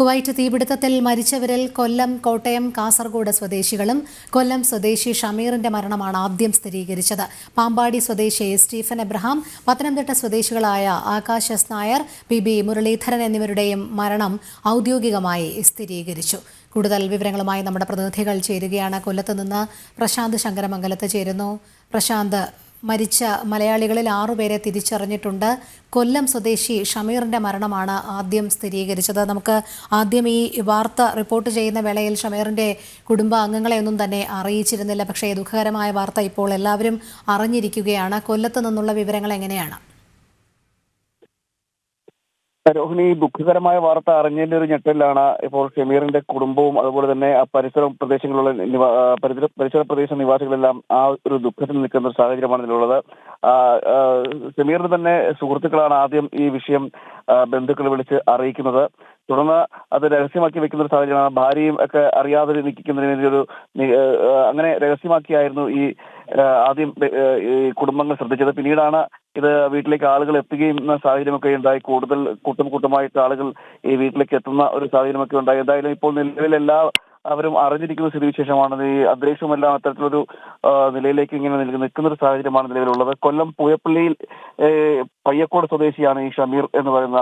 Kuwait തീപിടുത്തത്തിൽ മരിച്ചവരിൽ കൊല്ലം കോട്ടയം കാസർഗോഡ് സ്വദേശികളും കൊല്ലം സ്വദേശി ഷമീറിന്റെ മരണമാണ് ആദ്യം സ്ഥിരീകരിച്ചത്. പാമ്പാടി സ്വദേശി സ്റ്റീഫൻ എബ്രഹാം പത്തനംതിട്ട സ്വദേശികളായ Akash S Nair P. B. Muraleedharan എന്നിവരുടെയും മരണം ഔദ്യോഗികമായി സ്ഥിരീകരിച്ചു. കൂടുതൽ വിവരങ്ങളുമായി നമ്മുടെ പ്രതിനിധികൾ ചേരുകയാണ്. കൊല്ലത്ത് നിന്ന് പ്രശാന്ത് ശങ്കരമംഗലത്ത് ചേരുന്നു. പ്രശാന്ത് മരിച്ച മലയാളികളിൽ ആറുപേരെ തിരിച്ചറിഞ്ഞിട്ടുണ്ട്. കൊല്ലം സ്വദേശി ഷമീറിന്റെ മരണമാണ് ആദ്യം സ്ഥിരീകരിച്ചത്. നമുക്ക് ആദ്യം ഈ വാർത്ത റിപ്പോർട്ട് ചെയ്യുന്ന വേളയിൽ ഷമീറിന്റെ കുടുംബാംഗങ്ങളെ ഒന്നും തന്നെ അറിയിച്ചിരുന്നില്ല. പക്ഷേ ദുഃഖകരമായ വാർത്ത ഇപ്പോൾ എല്ലാവരും അറിഞ്ഞിരിക്കുകയാണ്. കൊല്ലത്ത് നിന്നുള്ള വിവരങ്ങൾ എങ്ങനെയാണ്? രോഹിണി ദുഃഖകരമായ വാർത്ത അറിഞ്ഞതിന്റെ ഒരു ഞെട്ടലിലാണ് ഇപ്പോൾ ഷമീറിന്റെ കുടുംബവും അതുപോലെ തന്നെ ആ പരിസര പ്രദേശങ്ങളിലുള്ള പരിസര പ്രദേശ നിവാസികളെല്ലാം ആ ഒരു ദുഃഖത്തിൽ നിൽക്കുന്ന ഒരു സാഹചര്യമാണ് ഇതിലുള്ളത്. ഷമീറിന് തന്നെ സുഹൃത്തുക്കളാണ് ആദ്യം ഈ വിഷയം ബന്ധുക്കളെ വിളിച്ച് അറിയിക്കുന്നത്. തുടർന്ന് അത് രഹസ്യമാക്കി വെക്കുന്ന ഒരു സാഹചര്യമാണ്. ഭാര്യയും ഒക്കെ അറിയാതെ നിൽക്കുന്നതിന് ഒരു അങ്ങനെ രഹസ്യമാക്കിയായിരുന്നു ഈ ആദ്യം കുടുംബങ്ങൾ ശ്രദ്ധിച്ചത്. പിന്നീടാണ് ഇത് വീട്ടിലേക്ക് ആളുകൾ എത്തുകയും സാഹചര്യമൊക്കെ ഉണ്ടായി. കൂടുതൽ കൂട്ടം കൂട്ടമായിട്ട് ആളുകൾ ഈ വീട്ടിലേക്ക് എത്തുന്ന ഒരു സാഹചര്യമൊക്കെ ഉണ്ടായി. എന്തായാലും ഇപ്പോൾ നിലവിൽ എല്ലാ അവരും അറിഞ്ഞിരിക്കുന്ന സ്ഥിതിവിശേഷമാണ്. ഈ അന്തരീക്ഷമെല്ലാം അത്തരത്തിലൊരു നിലയിലേക്ക് ഇങ്ങനെ നിൽക്കുന്ന ഒരു സാഹചര്യമാണ് നിലവിലുള്ളത്. കൊല്ലം പൂയപ്പള്ളിയിൽ പയ്യക്കോട് സ്വദേശിയാണ് ഈ ഷമീർ എന്ന് പറയുന്ന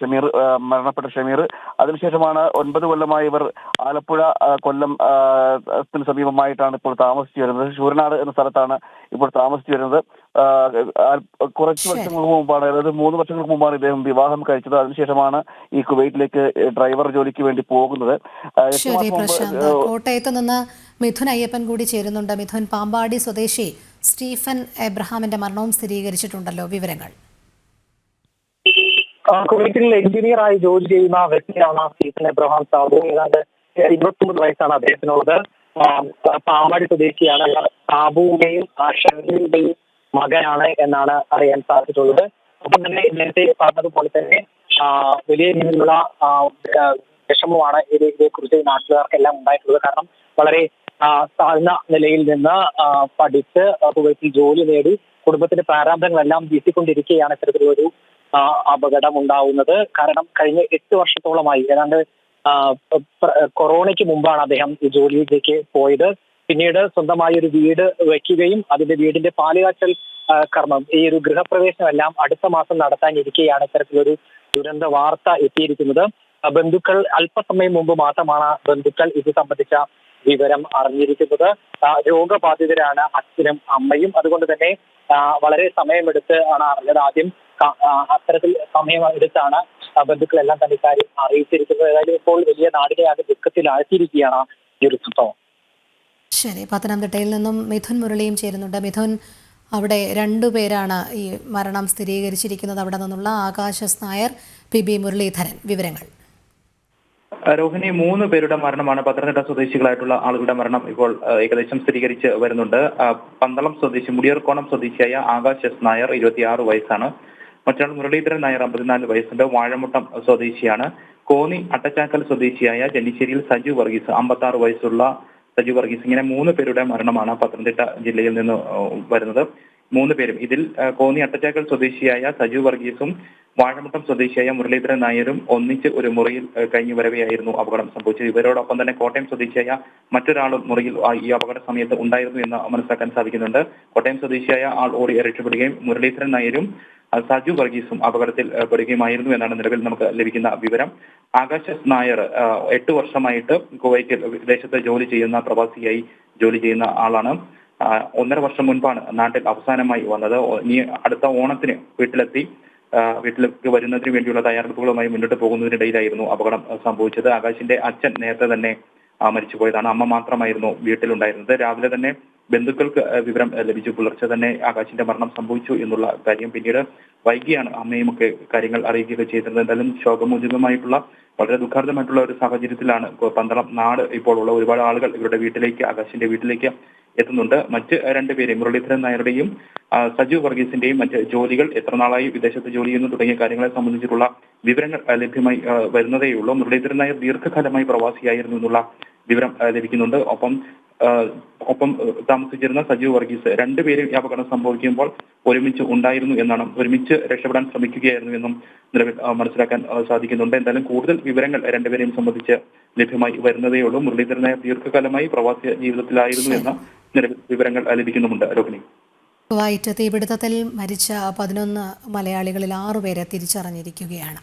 ഷമീർ മരണപ്പെട്ട ഷമീർ. അതിനുശേഷമാണ് ഒൻപത് കൊല്ലമായി ഇവർ ആലപ്പുഴ കൊല്ലം സമീപമായിട്ടാണ് ഇപ്പോൾ താമസിച്ചു വരുന്നത്. ശൂരനാട് എന്ന സ്ഥലത്താണ് ഇപ്പോൾ താമസിച്ചു വരുന്നത്. കുറച്ച് വർഷങ്ങൾക്ക് മുമ്പാണ് അതായത് മൂന്ന് വർഷങ്ങൾക്ക് മുമ്പാണ് ഇദ്ദേഹം വിവാഹം കഴിച്ചത്. അതിനുശേഷമാണ് ഈ കുവൈറ്റിലേക്ക് ഡ്രൈവർ ജോലിക്ക് വേണ്ടി പോകുന്നത്. ആ, ശരി പ്രശാന്ത്. കോട്ടയത്ത് നിന്ന് മിഥുൻ അയ്യപ്പൻ കൂടി ചേരുന്നുണ്ട്. മിഥുൻ പാമ്പാടി സ്വദേശി സ്റ്റീഫൻ എബ്രഹാമിന്റെ മരണവും സ്ഥിരീകരിച്ചിട്ടുണ്ടല്ലോ. വിവരങ്ങൾ. കുവൈറ്റിൽ എഞ്ചിനീയറായി ജോലി ചെയ്യുന്ന വ്യക്തിയാണ് സ്റ്റീഫൻ എബ്രഹാം സാബു. ഏതാണ്ട് ഇരുപത്തൊമ്പത് വയസ്സാണ് അദ്ദേഹത്തിനുള്ളത്. ആ, പാമ്പാടി സ്വദേശിയാണ്. സാബുവിന്റെയും ആ, ഷമീറിന്റെയും മകനാണ് എന്നാണ് അറിയാൻ സാധിച്ചിട്ടുള്ളത്. ഒപ്പം തന്നെ നേരത്തെ പറഞ്ഞതുപോലെ തന്നെ വലിയ രീതിയിലുള്ള വിഷമമാണ് ഇത് ഇതേക്കുറിച്ച് നാട്ടുകാർക്കെല്ലാം ഉണ്ടായിട്ടുള്ളത്. കാരണം വളരെ താഴ്ന്ന നിലയിൽ നിന്ന് പഠിച്ച് കുവൈത്തിൽ ജോലി നേടി കുടുംബത്തിന്റെ പ്രാരാബ്ദങ്ങളെല്ലാം വീട്ടിക്കൊണ്ടിരിക്കുകയാണ് ഇത്തരത്തിലൊരു അപകടം ഉണ്ടാവുന്നത്. കാരണം കഴിഞ്ഞ എട്ട് വർഷത്തോളമായി ഏതാണ്ട് കൊറോണയ്ക്ക് മുമ്പാണ് അദ്ദേഹം ഈ ജോലിയിലേക്ക് പോയത്. പിന്നീട് സ്വന്തമായി ഒരു വീട് വയ്ക്കുകയും അതിന്റെ വീടിന്റെ പാലുകാച്ചൽ കർമ്മം ഈ ഒരു ഗൃഹപ്രവേശനം എല്ലാം അടുത്ത മാസം നടത്താനിരിക്കെയാണ് ഇത്തരത്തിലൊരു ദുരന്ത വാർത്ത എത്തിയിരിക്കുന്നത്. ബന്ധുക്കൾ അല്പസമയം മുമ്പ് മാത്രമാണ് ബന്ധുക്കൾ ഇത് സംബന്ധിച്ച വിവരം അറിഞ്ഞിരിക്കുന്നത്. രോഗബാധിതരാണ് അച്ഛനും അമ്മയും. അതുകൊണ്ട് തന്നെ വളരെ സമയമെടുത്ത് ആണ് അറിഞ്ഞത്. ആദ്യം അത്തരത്തിൽ സമയം എടുത്താണ് ബന്ധുക്കളെല്ലാം തന്നെ കാര്യം അറിയിച്ചിരിക്കുന്നത്. ഏതായാലും ഇപ്പോൾ വലിയ നാടിനെ ആകെ ദുഃഖത്തിലാഴ്ത്തിയിരിക്കുകയാണ് ഈ ഒരു സംഭവം. ശരി പത്തനംതിട്ടയിൽ നിന്നും മിഥുൻ മുരളിയും ചേരുന്നുണ്ട്. മിഥുൻ അവിടെ രണ്ടു പേരാണ് ഈ മരണം സ്ഥിരീകരിച്ചിരിക്കുന്നത്. അവിടെ നിന്നുള്ള ആകാശ നായർ പി ബി മുരളീധരൻ. വിവരങ്ങൾ. രോഹിണി മൂന്ന് പേരുടെ മരണമാണ് പത്തനംതിട്ട സ്വദേശികളായിട്ടുള്ള ആളുകളുടെ മരണം ഇപ്പോൾ ഏകദേശം സ്ഥിരീകരിച്ച് വരുന്നുണ്ട്. പന്തളം സ്വദേശി മുടിയർക്കോണം സ്വദേശിയായ ആകാശ് എസ് നായർ ഇരുപത്തിയാറ് വയസ്സാണ്. മറ്റൊരാൾ മുരളീധരൻ നായർ അമ്പത്തിനാല് വയസ്സുണ്ട്. വാഴമുട്ടം സ്വദേശിയാണ്. കോന്നി അട്ടച്ചാക്കൽ സ്വദേശിയായ ചെന്നിശ്ശേരിയിൽ സജു വർഗീസ് അമ്പത്തി വയസ്സുള്ള സജു വർഗീസ് ഇങ്ങനെ മൂന്ന് പേരുടെ മരണമാണ് പത്തനംതിട്ട ജില്ലയിൽ നിന്ന് വരുന്നത്. മൂന്ന് പേരും. ഇതിൽ കോന്നി അട്ടച്ചാക്കൽ സ്വദേശിയായ സജു വർഗീസും വാഴമുട്ടം സ്വദേശിയായ മുരളീധരൻ നായരും ഒന്നിച്ച് ഒരു മുറിയിൽ കഴിഞ്ഞു വരവെയായിരുന്നു അപകടം സംഭവിച്ചത്. ഇവരോടൊപ്പം തന്നെ കോട്ടയം സ്വദേശിയായ മറ്റൊരാളും മുറിയിൽ ഈ അപകട സമയത്ത് ഉണ്ടായിരുന്നു എന്ന് മനസ്സിലാക്കാൻ സാധിക്കുന്നുണ്ട്. കോട്ടയം സ്വദേശിയായ ആൾ ഓടി രക്ഷപ്പെടുകയും മുരളീധരൻ നായരും സജു വർഗീസും അപകടത്തിൽ പെടുകയുമായിരുന്നു എന്നാണ് നിലവിൽ നമുക്ക് ലഭിക്കുന്ന വിവരം. ആകാശ് നായർ എട്ട് വർഷമായിട്ട് കുവൈറ്റിൽ വിദേശത്ത് ജോലി ചെയ്യുന്ന പ്രവാസിയായി ജോലി ചെയ്യുന്ന ആളാണ്. ഒന്നര വർഷം മുൻപാണ് നാട്ടിൽ അവസാനമായി വന്നത്. ഇനി അടുത്ത ഓണത്തിന് വീട്ടിലെത്തി വീട്ടിലേക്ക് വരുന്നതിന് വേണ്ടിയുള്ള തയ്യാറെടുപ്പുകളുമായി മുന്നോട്ട് പോകുന്നതിനിടയിലായിരുന്നു അപകടം സംഭവിച്ചത്. ആകാശിന്റെ അച്ഛൻ നേരത്തെ തന്നെ മരിച്ചുപോയതാണ്. അമ്മ മാത്രമായിരുന്നു വീട്ടിലുണ്ടായിരുന്നത്. രാവിലെ തന്നെ ബന്ധുക്കൾക്ക് വിവരം ലഭിച്ചു. പുലർച്ചെ തന്നെ ആകാശിന്റെ മരണം സംഭവിച്ചു എന്നുള്ള കാര്യം പിന്നീട് വൈകിയാണ് അമ്മയും ഒക്കെ കാര്യങ്ങൾ അറിയിക്കുകയൊക്കെ ചെയ്തിരുന്നത്. എന്തായാലും ശോകമോചിതമായിട്ടുള്ള വളരെ ദുഃഖാർദ്ദമായിട്ടുള്ള ഒരു സാഹചര്യത്തിലാണ് പന്തളം നാട് ഇപ്പോൾ ഉള്ള ഒരുപാട് ആളുകൾ ഇവരുടെ വീട്ടിലേക്ക് ആകാശിന്റെ വീട്ടിലേക്ക് എത്തുന്നുണ്ട്. മറ്റ് രണ്ടുപേരെയും മുരളീധരൻ നായരുടെയും സജു വർഗീസിന്റെയും മറ്റ് ജോലികൾ എത്ര നാളായി വിദേശത്ത് ജോലി ചെയ്യുന്നു തുടങ്ങിയ കാര്യങ്ങളെ സംബന്ധിച്ചിട്ടുള്ള വിവരങ്ങൾ ലഭ്യമായി വരുന്നതേയുള്ളൂ. മുരളീധരൻ നായർ ദീർഘകാലമായി പ്രവാസിയായിരുന്നു എന്നുള്ള വിവരം ലഭിക്കുന്നുണ്ട്. ഒപ്പം ഒപ്പം താമസിച്ചിരുന്ന സജീവ് വർഗീസ് രണ്ടുപേരും ഈ അപകടം സംഭവിക്കുമ്പോൾ ഒരുമിച്ച് ഉണ്ടായിരുന്നു എന്നാണ് ഒരുമിച്ച് രക്ഷപ്പെടാൻ ശ്രമിക്കുകയായിരുന്നു എന്നും നിലവിൽ മനസ്സിലാക്കാൻ സാധിക്കുന്നുണ്ട്. എന്തായാലും കൂടുതൽ വിവരങ്ങൾ രണ്ടുപേരെയും സംബന്ധിച്ച് ലഭ്യമായി വരുന്നതേയുള്ളൂ മുരളീധരനായ ദീർഘകാലമായി പ്രവാസി ജീവിതത്തിലായിരുന്നു എന്ന നിലവിൽ വിവരങ്ങൾ ലഭിക്കുന്നുമുണ്ട്. രോഹിണി. വൈറ്റ് തീപിടുത്തത്തിൽ മരിച്ച പതിനൊന്ന് മലയാളികളിൽ ആറുപേരെ തിരിച്ചറിഞ്ഞിരിക്കുകയാണ്.